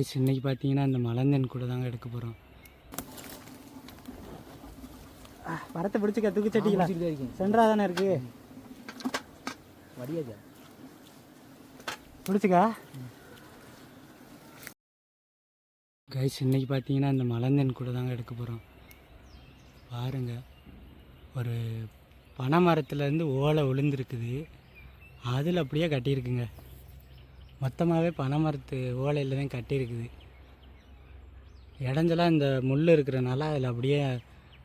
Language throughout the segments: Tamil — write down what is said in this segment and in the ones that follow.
இன்னைக்கு பார்த்தீங்கன்னா இந்த மலந்தன் கூட தாங்க எடுக்க போகிறோம் படத்தை பிடிச்சிக்க தூக்கி சட்டிக்கலாம். சென்ட்ரா தானே இருக்கு? வடியாஜா. பிடிச்சிக்கா? கைஸ் இன்னைக்கு பார்த்தீங்கன்னா இந்த மலந்தன் கூட தாங்க எடுக்க போகிறோம் பாருங்க ஒரு பனை மரத்துலேருந்து ஓலை விழுந்துருக்குது. அதில் அப்படியே கட்டியிருக்குங்க. மொத்தமாகவே பனை மரத்து ஓலையில் தான் கட்டியிருக்குது. இடஞ்செல்லாம் இந்த முள் இருக்கிறனால அதில் அப்படியே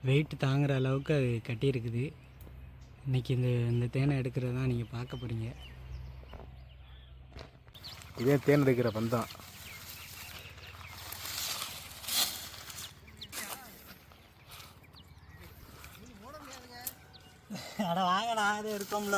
வெயிட் தாங்குற அளவுக்கு அது கட்டியிருக்குது. இன்றைக்கி இந்த இந்த தேனை எடுக்கிறது தான் நீங்கள் பார்க்க போகிறீங்க இதே தேன் எடுக்கிற பந்தம் அட வாங்கடா அது இருக்கோம்ல.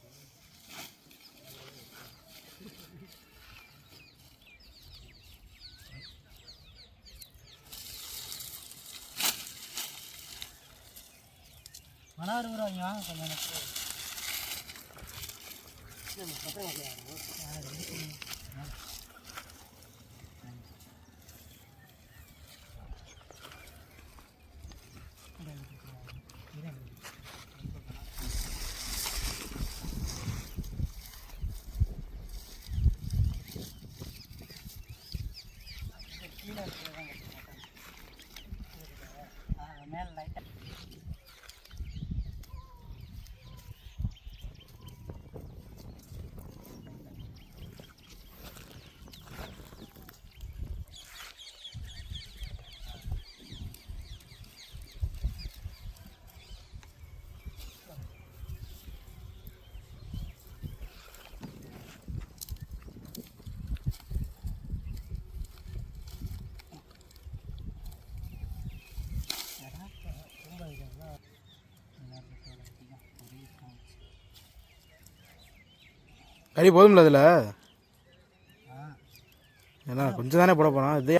அறுபது வாங்க கொஞ்சம் எனக்கு மேலே லைட்டாக கறி போதும்ல அதில்? ஏன்னா கொஞ்சம் தானே போட போனா இதே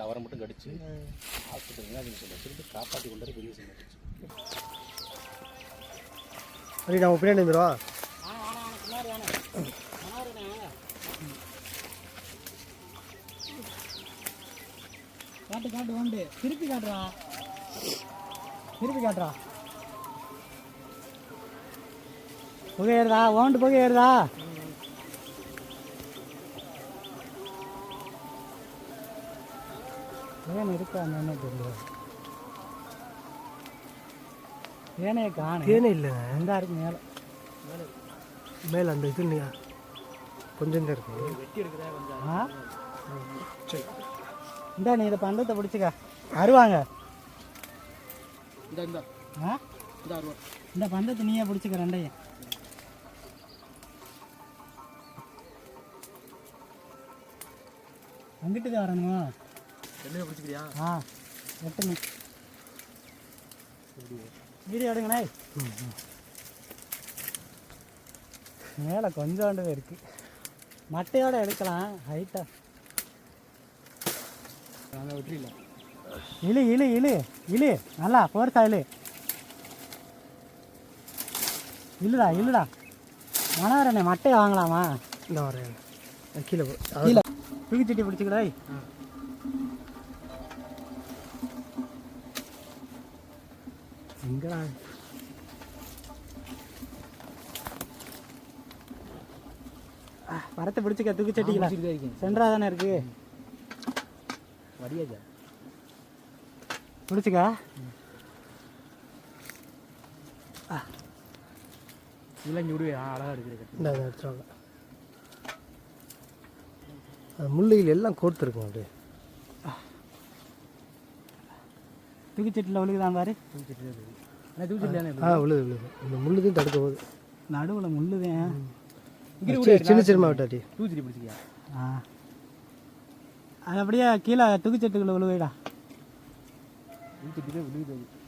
அவரை மட்டும் கடிச்சு திருப்பி காப்பாற்றி கொண்டு பெரிய சரி நம்ம பின்னாடி வந்துடுவா காட்டு காட்டு வாண்டு. திருப்பி காட்டுறா திருப்பி காட்டுறா. புகை ஏறுதா ஓண்டு புகை ஏறுதா ஏன் இருக்கா என்னன்னு தெரியல. ஏனைய காணு தேனே இல்லைங்க எந்தா இருக்கு மேலே. மேலே அந்த இது இல்லையா? கொஞ்சம் தான் இருக்கு. ஆ? இந்தா நீ இதை பந்தத்தை பிடிச்சிக்க. வருவாங்க. இந்த இந்த. ஆ? இந்த இந்த பந்தத்தை நீயே பிடிச்சிக்க ரெண்டையும் அங்கிட்டு தான் வரணுமா பிடிச்சிக்கிறியா? ஆ எட்டுங்க வீடியோ எடுங்கண்ணே மேலே கொஞ்சோண்டு இருக்கு. மட்டையோட எடுக்கலாம் ஹைட்டாக நாங்கள் வெற்றியில இழு இழு இழு இழு. நல்லா போர்த்தா இழு. இல்லைடா இல்லைடா மனோரண்ணே மட்டையை வாங்கலாமா? இல்லை வரேன். கீழே கீழே. தூக்கிச்சட்டி பிடிச்சிக்கடா எங்கடா? மரத்தை பிடிச்சிக்க தூக்கிச்சட்டிக்கலாம் சென்டராக தானே இருக்குது வடியாச்சா பிடிச்சிக்கா இதெல்லாம் இங்கே விடுவே அழகாக இருக்குது. இந்த எடுத்துருவாங்க அது முள்ளைகள் எல்லாம் கோர்த்துருக்கும் அப்படியே. தூக்கி சட்டியில் விழுகுதான் பாரு. ஆனால் தூக்கிட்டு ஆ விழுது விழுது. இந்த முள்ளுதையும் தடுக்க போகுது. நடுவில் முள்ளுதேன் சின்ன சின்ன விட்டாட்டி தூக்கிட்டு பிடிச்சிக்கியா? ஆ. அது அப்படியே கீழே தூக்கி சட்டுக்குள்ள விழுவைடா தூக்கிட்டு விழுகுது அது.